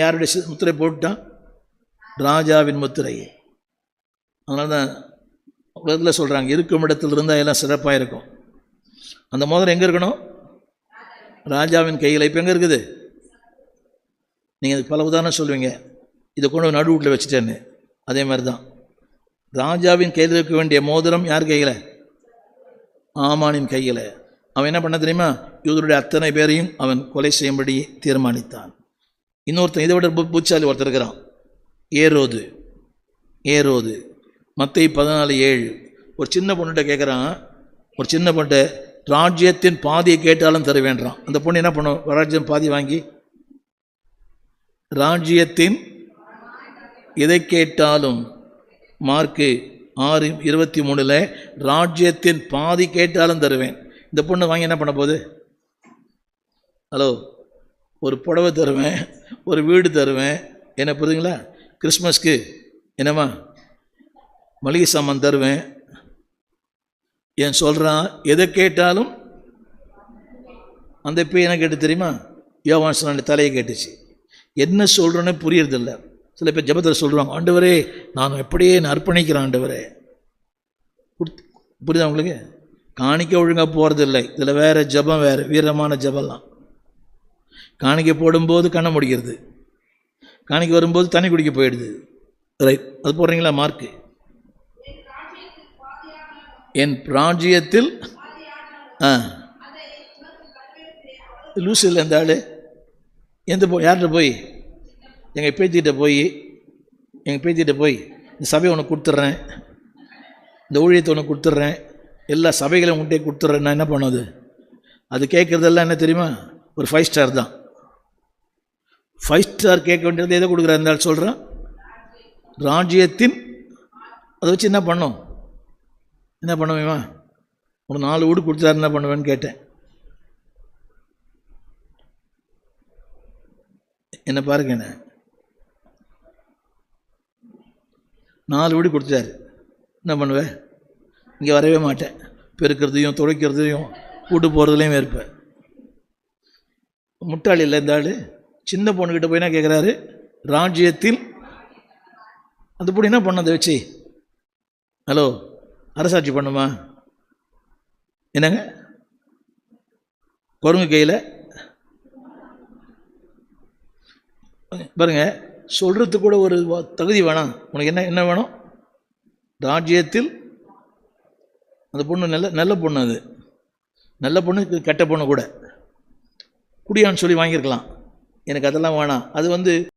யாருடைய முத்திரை போட்டான் ராஜாவின் முத்திரை அதனால தான் உலகத்தில் சொல்கிறாங்க இருக்கும் இடத்துல இருந்தால் எல்லாம் சிறப்பாக இருக்கும். அந்த மோதிரம் எங்கே இருக்கணும்? ராஜாவின் கையில். இப்போ எங்கே இருக்குது? நீங்கள் பல உதாரணம் சொல்லுவீங்க. இதை கொண்டு நடு வீட்டில் வச்சுட்டேன்னு. அதே மாதிரி தான் ராஜாவின் கையில் இருக்க வேண்டிய மோதிரம் யார் கையில்? ஆமானின் கையில். அவன் என்ன பண்ண தெரியுமா? இவருடைய அத்தனை பேரையும் அவன் கொலை செய்யும்படி தீர்மானித்தான். இன்னொருத்தன் இதை விட பு- பூச்சாலி ஒருத்தர் இருக்கிறான். ஏரோது. ஏரோது. மத்திய பதினாலு ஏழு. ஒரு சின்ன பொண்ணுகிட்ட கேட்குறான் ஒரு சின்ன பொண்ணுகிட்ட ராஜ்யத்தின் பாதியை கேட்டாலும் தருவேன்றான் அந்த பொண்ணு என்ன பண்ணும்? ராஜ்யம் பாதி வாங்கி ராஜ்யத்தின் எதை கேட்டாலும் மார்க்கு ஆறு இருபத்தி மூணில் ராஜ்யத்தின் பாதி கேட்டாலும் தருவேன். இந்த பொண்ணு வாங்கி என்ன பண்ண போகுது? ஹலோ. ஒரு புடவை தருவேன் ஒரு வீடு தருவேன். என்ன புரியுதுங்களா? கிறிஸ்மஸ்க்கு என்னம்மா? மளிகை சாமான் தருவேன். ஏன் சொல்கிறான் எதை கேட்டாலும் அந்த இப்போ என்ன கேட்டு தெரியுமா? யோவான் சொன்ன தலையை கேட்டுச்சு. என்ன சொல்கிறோன்னே புரியறதில்ல. சில பேர் ஜபத்தில் சொல்கிறாங்க ஆண்டவரே நான் எப்படியே நான் அர்ப்பணிக்கிறேன் ஆண்டவரே. புரியுதா உங்களுக்கு? காணிக்க ஒழுங்காக போகிறதில்லை இதில் வேறு ஜபம் வேறு வீரமான ஜபம்லாம். காணிக்கை போடும்போது கண்ணை முடிக்கிறது. காணிக்கை வரும்போது தண்ணி குடிக்க போயிடுது. ரைட் அது போடுறீங்களா? மார்க்கு என் பிராஞ்சியத்தில் ஆ. லூஸ் இல்லை இந்த ஆள். எந்த போ யார்கிட்ட போய்? எங்கள் பேத்திகிட்ட போய் எங்கள் பேத்திகிட்ட போய் இந்த சபையை உனக்கு கொடுத்துட்றேன். இந்த ஊழியத்தை உனக்கு கொடுத்துட்றேன். எல்லா சபைகளையும் உன்ட்டே கொடுத்துட்றேன். நான் என்ன பண்ணுவது அது? கேட்குறதெல்லாம் என்ன தெரியுமா? ஒரு ஃபைவ் ஸ்டார் தான். ஃபைவ் ஸ்டார் கேட்க வேண்டியது எதை கொடுக்குறா இருந்தால் சொல்கிறான் ராஜ்யத்தின் அதை வச்சு என்ன பண்ணோம்? என்ன பண்ணுவேமா ஒரு நாலு வீடு கொடுத்தாரு என்ன பண்ணுவேன்னு கேட்டேன். என்ன பாருங்க என்ன? நாலு வீடு கொடுத்தாரு. என்ன பண்ணுவேன் இங்கே வரவே மாட்டேன். பெருக்கிறதையும் துடைக்கிறதையும் கூட்டு போகிறதுலையும் இருப்பேன் முட்டாளி இல்லை இந்த ஆள். சின்ன பொண்ணுக்கிட்ட போய் என்ன கேட்குறாரு ராஜ்யத்தில் அந்த பொண்ணு என்ன பண்ண அதை வச்சு? ஹலோ அரசாட்சி பண்ணுமா? என்னங்க? குரங்கு கையில்? பாருங்க சொல்கிறது கூட ஒரு தகுதி வேணாம். உனக்கு என்ன என்ன வேணும்? ராஜ்யத்தில் அந்த பொண்ணு நல்ல நல்ல பொண்ணு அது. நல்ல பொண்ணு கெட்ட பொண்ணு கூட. குடியான்னு சொல்லி வாங்கியிருக்கலாம். எனக்கு அதெல்லாம் வேணாம். அது வந்து